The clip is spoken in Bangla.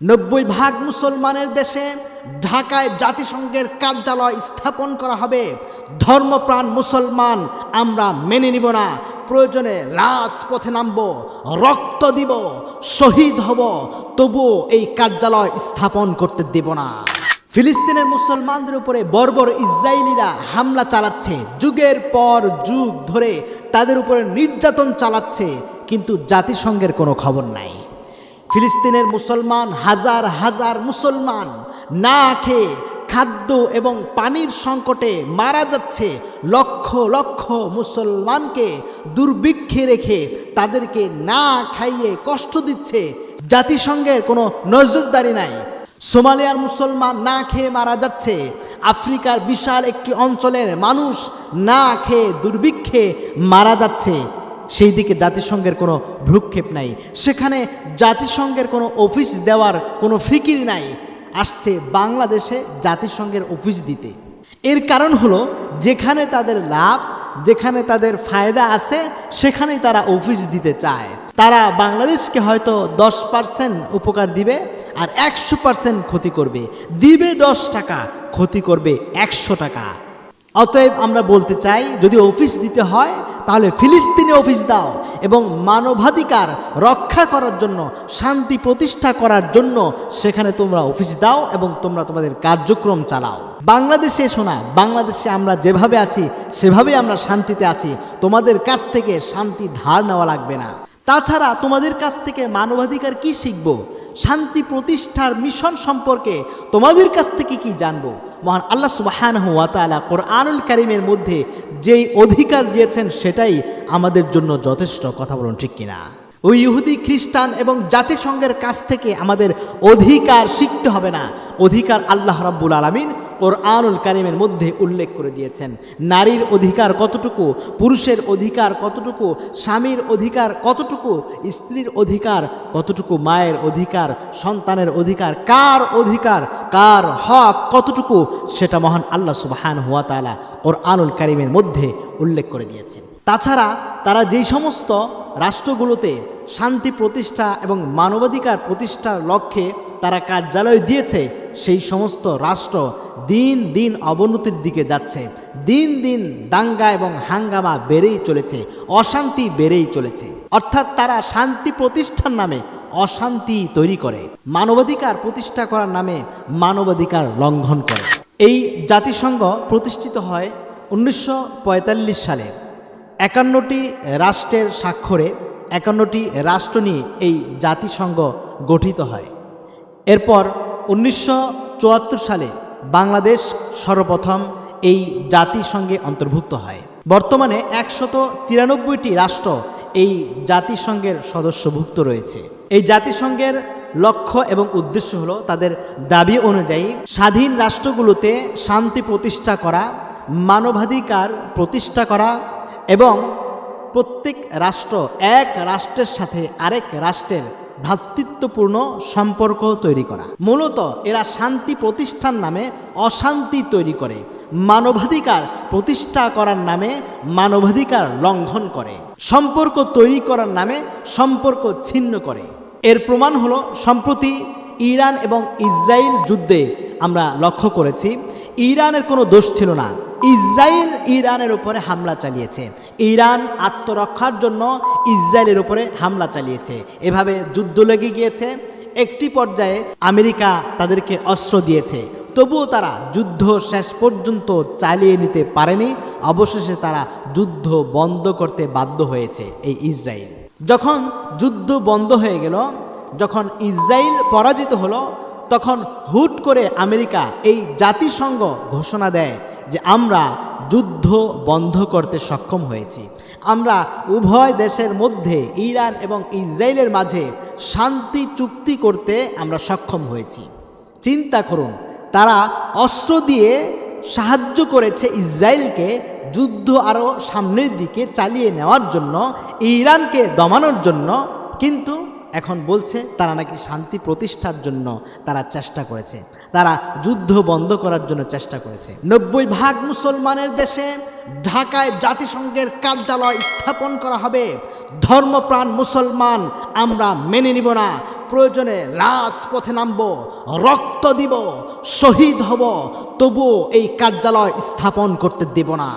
নব্বই ভাগ মুসলমানের দেশে ঢাকায় জাতিসংঘের কার্যালয় স্থাপন করা হবে। ধর্মপ্রাণ মুসলমান আমরা মেনে নিব না। প্রয়োজনে রাজপথে নামব, রক্ত দিব, শহীদ হব, তবুও এই কার্যালয় স্থাপন করতে দেব না। ফিলিস্তিনের মুসলমানদের উপরে বর্বর ইসরায়েলিরা হামলা চালাচ্ছে। যুগের পর যুগ ধরে তাদের উপরে নির্যাতন চালাচ্ছে, কিন্তু জাতিসংঘের কোনো খবর নাই। ফিলিস্তিনের মুসলমান, হাজার হাজার মুসলমান না খেয়ে খাদ্য এবং পানির সংকটে মারা যাচ্ছে। লক্ষ লক্ষ মুসলমানকে দুর্ভিক্ষে রেখে তাদেরকে না খাইয়ে কষ্ট দিচ্ছে জাতিসংঘের কোনো নজরদারি নাই। সোমালিয়ার মুসলমান না খেয়ে মারা যাচ্ছে। আফ্রিকার বিশাল একটি অঞ্চলের মানুষ না খেয়ে দুর্ভিক্ষে মারা যাচ্ছে। সেই দিকে জাতিসংঘের কোনো ভ্রুক্ষেপ নাই। সেখানে জাতিসংঘের কোনো অফিস দেওয়ার কোনো ফিকির নাই। আসছে বাংলাদেশে জাতিসংঘের অফিস দিতে। এর কারণ হলো, যেখানে তাদের লাভ, যেখানে তাদের ফায়দা আছে, সেখানেই তারা অফিস দিতে চায়। তারা বাংলাদেশকে হয়তো দশ পার্সেন্ট উপকার দিবে আর একশো পার্সেন্ট ক্ষতি করবে। দিবে দশ টাকা, ক্ষতি করবে একশো টাকা। অতএব আমরা বলতে চাই, যদি অফিস দিতে হয় তাহলে ফিলিস্তিনে অফিস দাও এবং মানবাধিকার রক্ষা করার জন্য, শান্তি প্রতিষ্ঠা করার জন্য সেখানে তোমরা অফিস দাও এবং তোমরা তোমাদের কার্যক্রম চালাও। বাংলাদেশে এসো না বাংলাদেশে আমরা যেভাবে আছি, সেভাবেই আমরা শান্তিতে আছি। তোমাদের কাছ থেকে শান্তি ধার নেওয়া লাগবে না। তাছাড়া তোমাদের কাছ থেকে মানবাধিকার কি শিখব? শান্তি প্রতিষ্ঠার মিশন সম্পর্কে তোমাদের কাছ থেকে কি জানব? মহান আল্লাহ সুবাহান হুয়া তালা কোরআনুল করিমের মধ্যে যেই অধিকার দিয়েছেন সেটাই আমাদের জন্য যথেষ্ট, কথা বলুন ঠিক কিনা? ওই ইহুদি, খ্রিস্টান এবং জাতিসংঘের কাছ থেকে আমাদের অধিকার শিখতে হবে না। অধিকার আল্লাহ রব্বুল আলমিন কোরআনুল কারিমের মধ্যে উল্লেখ করে দিয়েছেন। নারীর অধিকার কতটুকু, পুরুষের অধিকার কতটুকু, স্বামীর অধিকার কতটুকু, স্ত্রীর অধিকার কতটুকু, মায়ের অধিকার, সন্তানের অধিকার, কার অধিকার, কার হক কতটুকু, সেটা মহান আল্লাহ সুবাহান হুয়া তালা কোরআনুল কারিমের মধ্যে উল্লেখ করে দিয়েছেন। তাছাড়া তারা যেই সমস্ত রাষ্ট্রগুলোতে শান্তি প্রতিষ্ঠা এবং মানবাধিকার প্রতিষ্ঠার লক্ষ্যে তারা কার্যালয় দিয়েছে সেই সমস্ত রাষ্ট্র দিন দিন অবনতির দিকে যাচ্ছে। দিন দিন দাঙ্গা এবং হাঙ্গামা বেড়েই চলেছে, অশান্তি বেড়েই চলেছে। অর্থাৎ তারা শান্তি প্রতিষ্ঠার নামে অশান্তি তৈরি করে, মানবাধিকার প্রতিষ্ঠা করার নামে মানবাধিকার লঙ্ঘন করে। এই জাতিসংঘ প্রতিষ্ঠিত হয় উনিশশো পঁয়তাল্লিশ সালে। একান্নটি রাষ্ট্রের স্বাক্ষরে একান্নটি রাষ্ট্র নিয়ে এই জাতিসংঘ গঠিত হয়। এরপর উনিশশো চুয়াত্তর সালে বাংলাদেশ সর্বপ্রথম এই জাতিসংঘে অন্তর্ভুক্ত হয়। বর্তমানে একশত তিরানব্বইটি রাষ্ট্র এই জাতিসংঘের সদস্যভুক্ত রয়েছে। এই জাতিসংঘের লক্ষ্য এবং উদ্দেশ্য হলো তাদের দাবি অনুযায়ী স্বাধীন রাষ্ট্রগুলোতে শান্তি প্রতিষ্ঠা করা, মানবাধিকার প্রতিষ্ঠা করা এবং প্রত্যেক রাষ্ট্র এক রাষ্ট্রের সাথে আরেক রাষ্ট্রের ভ্রাতৃত্বপূর্ণ সম্পর্ক তৈরি করা। মূলত এরা শান্তি প্রতিষ্ঠার নামে অশান্তি তৈরি করে, মানবাধিকার প্রতিষ্ঠা করার নামে মানবাধিকার লঙ্ঘন করে, সম্পর্ক তৈরি করার নামে সম্পর্ক ছিন্ন করে। এর প্রমাণ হলো সম্প্রতি ইরান এবং ইসরায়েল যুদ্ধে আমরা লক্ষ্য করেছি, ইরানের কোনো দোষ ছিল না। ইসরায়েল ইরানের উপরে হামলা চালিয়েছে। ইরান আত্মরক্ষার জন্য ইসরায়েলের উপরে হামলা চালিয়েছে। এভাবে যুদ্ধ লেগে গিয়েছে। একটি পর্যায়ে আমেরিকা তাদেরকে অস্ত্র দিয়েছে। তবুও তারা যুদ্ধ শেষ পর্যন্ত চালিয়ে নিতে পারেনি। অবশেষে তারা যুদ্ধ বন্ধ করতে বাধ্য হয়েছে এই ইসরায়েল। যখন যুদ্ধ বন্ধ হয়ে গেল, যখন ইসরায়েল পরাজিত হলো তখন হুট করে আমেরিকা এই জাতিসংঘ ঘোষণা দেয় যে আমরা যুদ্ধ বন্ধ করতে সক্ষম হয়েছি। আমরা উভয় দেশের মধ্যে, ইরান এবং ইসরায়েলের মাঝে শান্তি চুক্তি করতে আমরা সক্ষম হয়েছি। চিন্তা করুন, তারা অস্ত্র দিয়ে সাহায্য করেছে ইসরায়েলকে যুদ্ধ আরও সামনের দিকে চালিয়ে নেওয়ার জন্য, ইরানকে দমানোর জন্য, কিন্তু এখন বলছে, তারা নাকি শান্তি প্রতিষ্ঠার জন্য তারা চেষ্টা করেছে। তারা যুদ্ধ বন্ধ করার জন্য চেষ্টা করেছে। নব্বই ভাগ মুসলমানের দেশে ঢাকায় জাতিসংঘের কার্যালয় স্থাপন করা হবে। ধর্মপ্রাণ মুসলমান আমরা মেনে নিব না। প্রয়োজনে রাজপথে নামব, রক্ত দিব, শহীদ হব, তবুও এই কার্যালয় স্থাপন করতে দেব না।